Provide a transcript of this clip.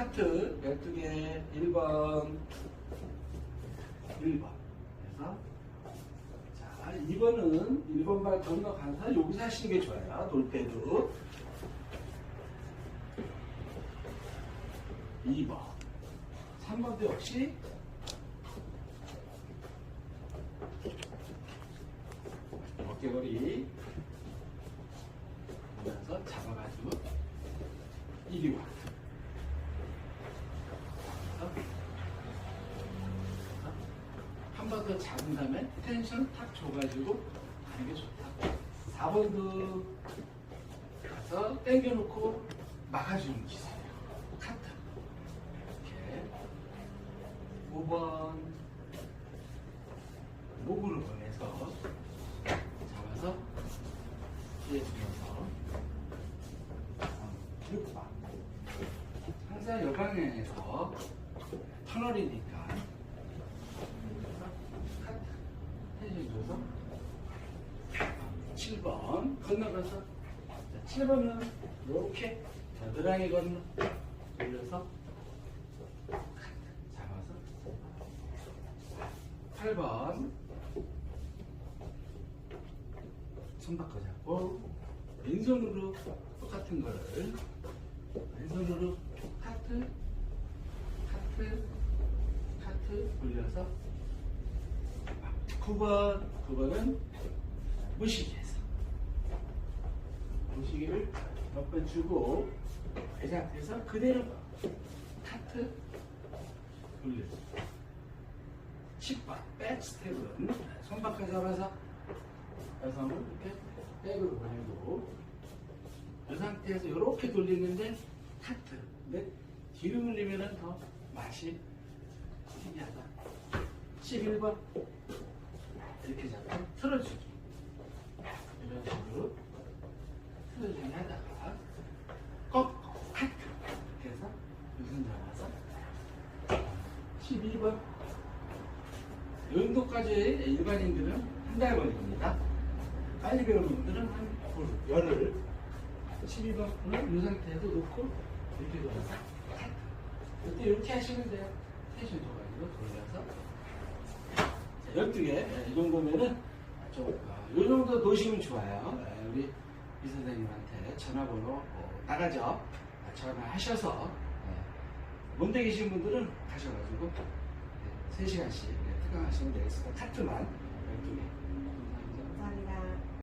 카트 12개 1번 1번. 그래서 자 2번은 1번 발 건너가서 여기서 하시는 게 좋아요. 돌 때도 2번. 3번도 역시 어깨머리 보면서 잡아가지고 이리 와. 더 잡은 다음에 텐션 탁 줘가지고 가는 게 좋다. 4번도 가서 당겨놓고 막아주는 기세예요. 카트. 이렇게. 5번 목으로 보내서 잡아서 피해주면서 6번 항상 여방향에서 터널이니까 카트 해줘서 7번 건너가서 7번은 이렇게 겨드랑이 건너 카트 잡아서 8번 손 바꿔 잡고 왼손으로 똑같은 거를 왼손으로 카트 카트 카트 돌려서 9번 9번은 무시기에서 무시기를 몇 번 주고 이 상태에서 그대로 카트 돌려서 10번 백스텝은 손바닥 잡아서 여성을 이렇게 백으로 보내고 이 상태에서 이렇게 돌리는데 카트. 근데 뒤로 물리면 더 맛이 특이하다. 11번 이렇게 잡고 틀어주기. 이런 식으로 틀어주기 하다가 꺾 카트 이렇게 해서 여기서 나와서 12번 이 정도까지 일반인들은 한 달 걸립니다. 빨리 배우는 분들은 한 열흘. 12번은 이 상태에서 놓고 이렇게 카트. 이때 이렇게 하시면 돼요. 텐션 줘가지고 돌려서. 자, 12개. 이 정도면은 좀, 어, 이 정도 놓으시면 좋아요. 네, 우리 이 선생님한테 전화번호 어, 나가죠. 아, 전화하셔서 네, 먼데 계신 분들은 가셔가지고 네, 3시간씩 특강하시면 되겠습니다. 카트만 12개.